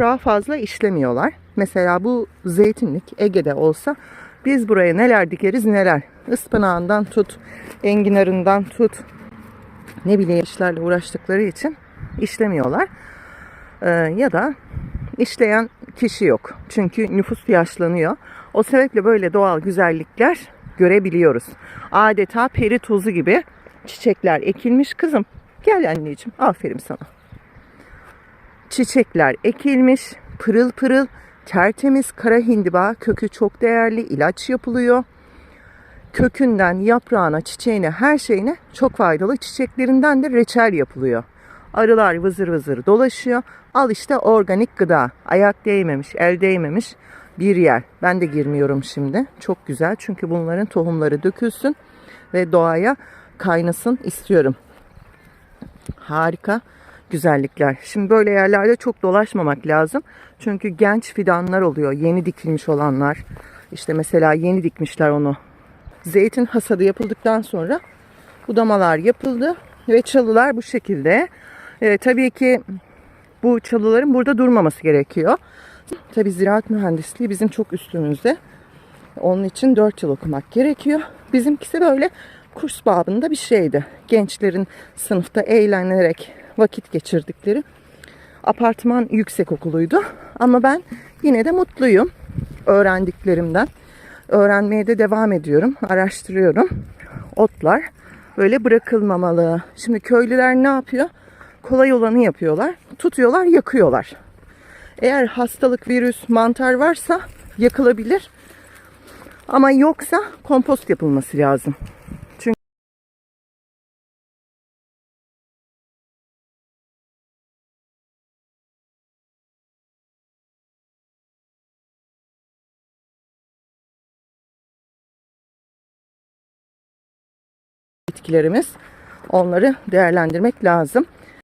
toprağa fazla işlemiyorlar. Mesela bu zeytinlik Ege'de olsa biz buraya neler dikeriz neler. Ispanağından tut, enginarından tut. Ne bileyim işlerle uğraştıkları için işlemiyorlar. Ee, ya da işleyen kişi yok. Çünkü nüfus yaşlanıyor. O sebeple böyle doğal güzellikler görebiliyoruz. Adeta peri tozu gibi çiçekler ekilmiş. Kızım gel anneciğim aferin sana. Çiçekler ekilmiş pırıl pırıl tertemiz kara hindiba kökü çok değerli ilaç yapılıyor. Kökünden yaprağına çiçeğine her şeyine çok faydalı çiçeklerinden de reçel yapılıyor. Arılar vızır vızır dolaşıyor. Al işte organik gıda. Ayak değmemiş, el değmemiş bir yer. Ben de girmiyorum şimdi. Çok güzel çünkü bunların tohumları dökülsün ve doğaya kaynasın istiyorum. Harika güzellikler. Şimdi böyle yerlerde çok dolaşmamak lazım. Çünkü genç fidanlar oluyor. Yeni dikilmiş olanlar. İşte mesela yeni dikmişler onu. Zeytin hasadı yapıldıktan sonra budamalar yapıldı ve çalılar bu şekilde. Ee, tabii ki bu çalıların burada durmaması gerekiyor. Tabii ziraat mühendisliği bizim çok üstümüzde. Onun için 4 yıl okumak gerekiyor. Bizimkisi böyle kurs babında bir şeydi. Gençlerin sınıfta eğlenerek vakit geçirdikleri apartman yüksek okuluydu. Ama ben yine de mutluyum öğrendiklerimden. Öğrenmeye de devam ediyorum, araştırıyorum. Otlar böyle bırakılmamalı. Şimdi köylüler ne yapıyor? Kolay olanı yapıyorlar. Tutuyorlar, yakıyorlar. Eğer hastalık, virüs, mantar varsa yakılabilir. Ama yoksa kompost yapılması lazım. Bitkilerimiz onları değerlendirmek lazım.